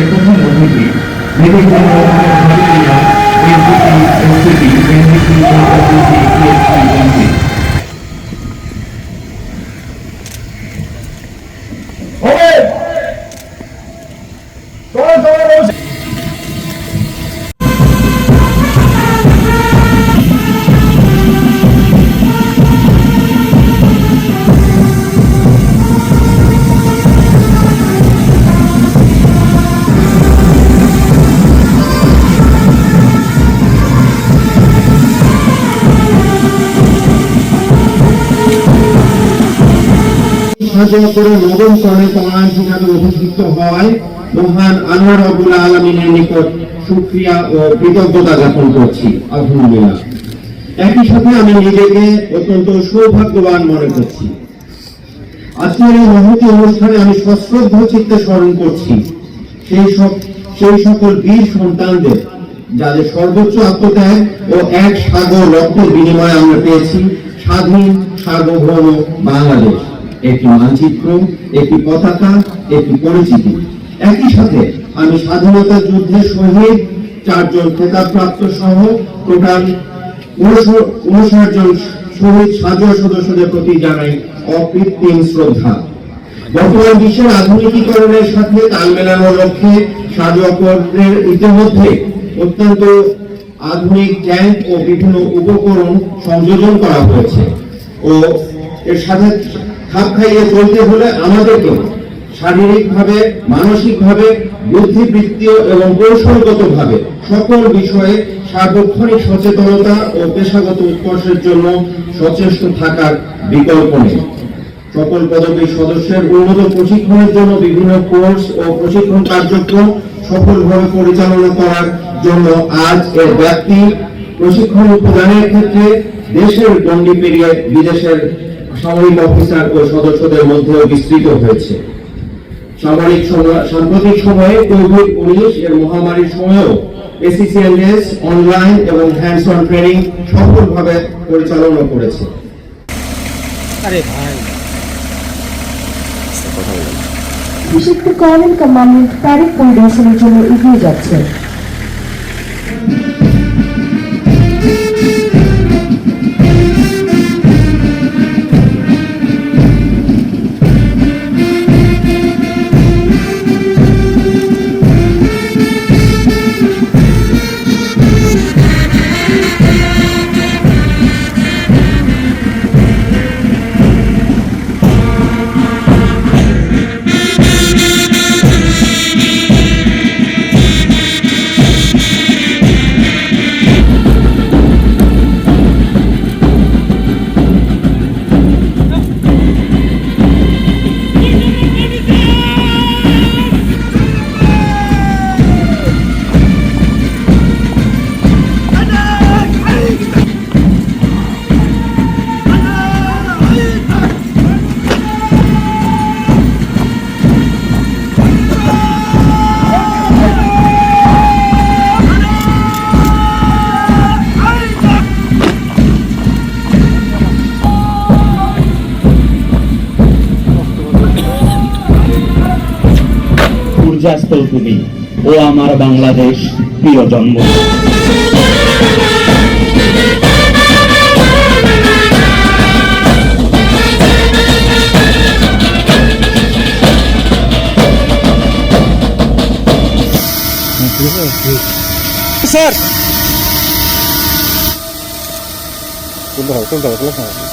ప్రతిజ్ఞ మోహిది నిరుద్యోగ భారతీయ NCP NCP NCP NCP NCP সৌভাগ্যবান মনে করছি। আজকের এই অনুষ্ঠানে আমি সশ্রদ্ধ চিত্তে স্মরণ করছি সেই সব সেই সকল বীর সন্তানদের যাদের সর্বোচ্চ আত্মত্যাগ ও এক সাগর রক্তের বিনিময়ে আমরা পেয়েছি স্বাধীন সার্বভৌম বাংলাদেশ। একটি মানচিত্র, একটি পতাকা, একটি পরিচিতি। একই সাথে আমি স্বাধীনতা যুদ্ধের শহীদ চারজন খেতাবপ্রাপ্ত সহ টোটাল উনষাট জন শহীদ সাজুয়া সদস্যদের প্রতি জানাই অকৃত্রিম শ্রদ্ধা। বর্তমান বিশ্বের আধুনিকীকরণের সাথে তাল মেলানোর লক্ষ্যে সাজুয়াকরের ইতিমধ্যে অত্যন্ত আধুনিক ট্যাঙ্ক ও বিভিন্ন উপকরণ সংযোজন করা হয়েছে। ও এর সাথে খাপ খাইয়ে চলতে হলে আমাদেরকে শারীরিকভাবে, মানসিকভাবে, বুদ্ধিবৃত্তীয় এবং কৌশলগতভাবে সকল বিষয়ে সার্বক্ষণিক সচেতনতা ও পেশাগত উৎকর্ষের জন্য সচেষ্ট থাকার বিকল্প নেই। সকল পদবী সদস্যের উন্নত প্রশিক্ষণের জন্য বিভিন্ন কোর্স ও প্রশিক্ষণ কার্যক্রম সফলভাবে পরিচালনা করার জন্য আজ এর ব্যক্তি প্রশিক্ষণ প্রদানের ক্ষেত্রে দেশের গণ্ডি পেরিয়ে বিদেশের সামরিক অফিসার ও সদস্যদের মধ্যেও বিস্তৃত হয়েছে। সামরিক সাম্প্রতিক সময়ে কোভিড উনিশ এর মহামারীর সময়েও এসিসিএলএস অনলাইন এবং হ্যান্ডস অন ট্রেনিং সফলভাবে পরিচালনা করেছে। আরে বিশিষ্ট কর্নেল কমান্ডেন্ট প্যারেড পরিদর্শনের জন্য এগিয়ে যাচ্ছেন সূর্যাস্ত তুমি ও আমার বাংলাদেশ প্রিয় জন্ম স্যার তুলতে হবে তুলতে হবে তুলতে হবে